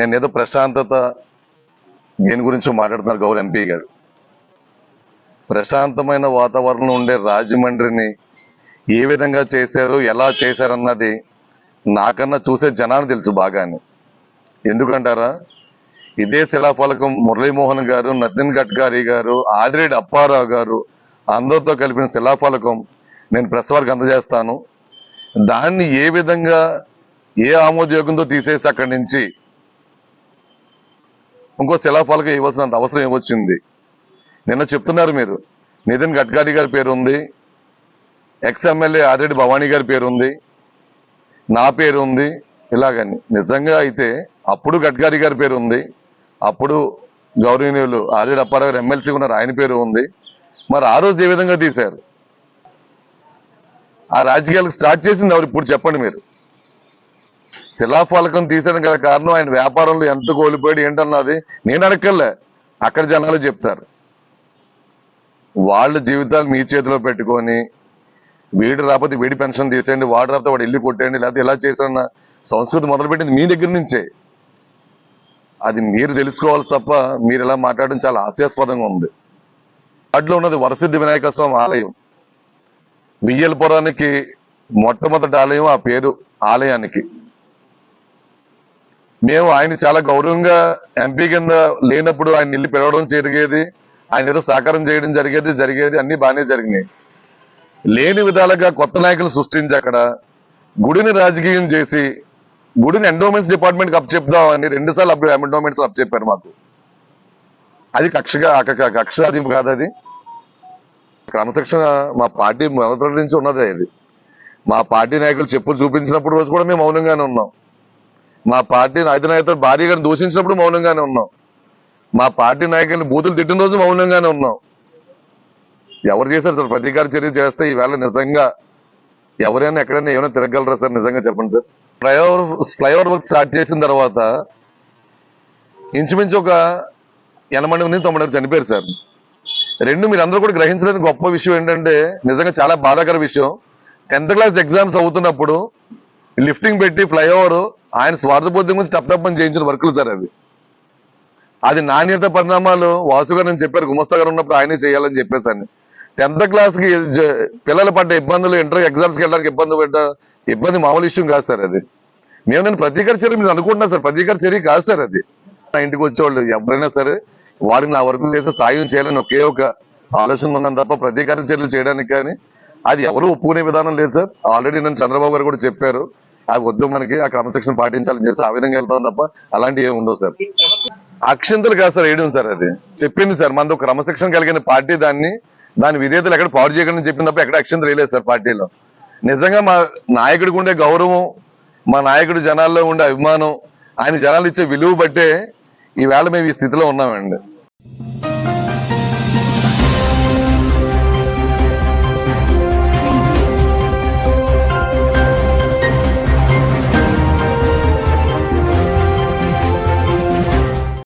నేను ఏదో ప్రశాంతత దేని గురించి మాట్లాడుతున్నారు గౌరవ ఎంపీ గారు. ప్రశాంతమైన వాతావరణం ఉండే రాజమండ్రిని ఏ విధంగా చేశారు ఎలా చేశారన్నది నాకన్నా చూసే జనాన్ని తెలుసు బాగానే. ఎందుకంటారా? ఇదే శిలాఫలకం మురళీమోహన్ గారు నతిన్ గడ్కరీ గారు ఆదిరెడ్డి అప్పారావు గారు అందరితో కలిపిన శిలాఫలకం నేను ప్రెస్ వారికి అందజేస్తాను. దాన్ని ఏ విధంగా ఏ ఆమోదయోగంతో తీసేసి అక్కడి నుంచి ఇంకో శిలాఫలకం ఇవ్వాల్సినంత అవసరం ఏమొచ్చింది? నిన్న చెప్తున్నారు మీరు. నితిన్ గడ్కరీ గారి పేరు ఉంది ఎక్స్ ఎమ్మెల్యే ఆదిరెడ్డి భవానీ గారి పేరు ఉంది నా పేరు ఉంది ఇలాగని. నిజంగా అయితే అప్పుడు గడ్కరీ గారి పేరు ఉంది అప్పుడు గౌరవనీయులు ఆదిరెడ్డి అప్పారావు గారు ఎమ్మెల్సీ ఉన్నారు. ఆయన పేరు ఉంది. మరి ఆ రోజు ఏ విధంగా తీశారు? ఆ రాజకీయాలకు స్టార్ట్ చేసింది ఎవరు? ఇప్పుడు చెప్పండి మీరు. శిలాఫలకం తీసడం గల కారణం ఆయన వ్యాపారంలో ఎంత కోల్పోయాడు ఏంటన్నది నేను అడగలే అక్కడ జనాలు చెప్తారు. వాళ్ళ జీవితాలు మీ చేతిలో పెట్టుకొని వీడు రాకపోతే వీడి పెన్షన్ తీసేయండి వాడు రాకపోతే వాడు ఇల్లు కొట్టేయండి లేకపోతే ఇలా చేసిన సంస్కృతి మొదలుపెట్టింది మీ దగ్గర నుంచే. అది మీరు తెలుసుకోవాలి తప్ప మీరు ఇలా మాట్లాడడం చాలా హాస్యాస్పదంగా ఉంది. వాటిలో ఉన్నది వరసిద్ధి వినాయక స్వామి ఆలయం. బియ్యలపురానికి మొట్టమొదటి ఆలయం ఆ పేరు ఆలయానికి. మేము ఆయన చాలా గౌరవంగా ఎంపీ కింద లేనప్పుడు ఆయన ఇల్లు పిలవడం జరిగేది. ఆయన ఏదో సహకారం చేయడం జరిగేది జరిగేది అన్ని బాగానే జరిగినాయి. లేని విధాలుగా కొత్త నాయకులు సృష్టించి అక్కడ గుడిని రాజకీయం చేసి గుడిని ఎండోమెంట్స్ డిపార్ట్మెంట్ అప్ చెప్దామని రెండు సార్లు ఎండోమెంట్స్ అప్ చెప్పారు మాకు. అది కక్షగా కక్షాదింపు కాదు అది. క్రమశిక్షణ మా పార్టీ మొదటి నుంచి ఉన్నదే ఇది. మా పార్టీ నాయకులు చెప్పులు చూపించినప్పుడు రోజు కూడా మేము మౌనంగానే ఉన్నాం. మా పార్టీ అధినాయకులు భార్య గారిని దూషించినప్పుడు మౌనంగానే ఉన్నాం. మా పార్టీ నాయకుల్ని బూతులు తిట్టిన రోజు మౌనంగానే ఉన్నాం. ఎవరు చేశారు సార్? ప్రతీకార చర్య చేస్తే ఈవేళ నిజంగా ఎవరైనా ఎక్కడైనా ఏమైనా తిరగలరా సార్? నిజంగా చెప్పండి sir. Flyover flyover work start చేసిన తర్వాత ఇంచుమించు ఒక ఎనభై మంది తొంభై మంది చనిపోయారు సార్. రెండు మీరు అందరూ కూడా గ్రహించడానికి గొప్ప విషయం ఏంటంటే నిజంగా చాలా బాధాకర విషయం. టెన్త్ క్లాస్ ఎగ్జామ్స్ అవుతున్నప్పుడు లిఫ్టింగ్ పెట్టి ఫ్లైఓవర్ ఆయన స్వార్థబోధం గురించి టప్ టప్ అని చేయించిన వర్కులు సార్ అవి. అది నాణ్యత పరిణామాలు వాసు గారు నేను చెప్పారు గుమస్తా గారు ఉన్నప్పుడు ఆయనే చేయాలని చెప్పేసాను టెన్త్ క్లాస్కి పిల్లలు పడ్డ ఇబ్బందులు ఇంటర్ ఎగ్జామ్స్కి వెళ్ళడానికి ఇబ్బంది పడ్డ ఇబ్బంది మామూలు విషయం కాదు సార్ అది. మేము నేను ప్రతీకార చర్య మీరు అనుకుంటున్నా సార్ ప్రతీకార చర్య కాదు సార్ అది. నా ఇంటికి వచ్చేవాళ్ళు ఎవరైనా సరే వారిని నా వర్క్ చేసే సాయం చేయాలని ఒకే ఒక ఆలోచన ఉన్నాను తప్ప ప్రతీకార చర్యలు చేయడానికి కానీ అది ఎవరు ఒప్పుకునే విధానం లేదు సార్. ఆల్రెడీ నేను చంద్రబాబు గారు కూడా చెప్పారు. అవి వద్దు మనకి ఆ క్రమశిక్షణ పాటించాలని చెప్పి ఆ విధంగా వెళ్తాం తప్ప అలాంటివి ఏమి ఉండవు సార్. అక్షంతలు కాదు సార్ వేయడం సార్ అది. చెప్పింది సార్ మనది క్రమశిక్షణ కలిగిన పార్టీ దాన్ని దాని విధేతలు ఎక్కడ పాడు చేయకుండా చెప్పిన తప్ప ఎక్కడ అక్షంతలు వేయలేదు సార్ పార్టీలో. నిజంగా మా నాయకుడికి ఉండే గౌరవం మా నాయకుడు జనాల్లో ఉండే అభిమానం ఆయన జనాలు ఇచ్చే విలువ బట్టే ఈవేళ మేము ఈ స్థితిలో ఉన్నామండి.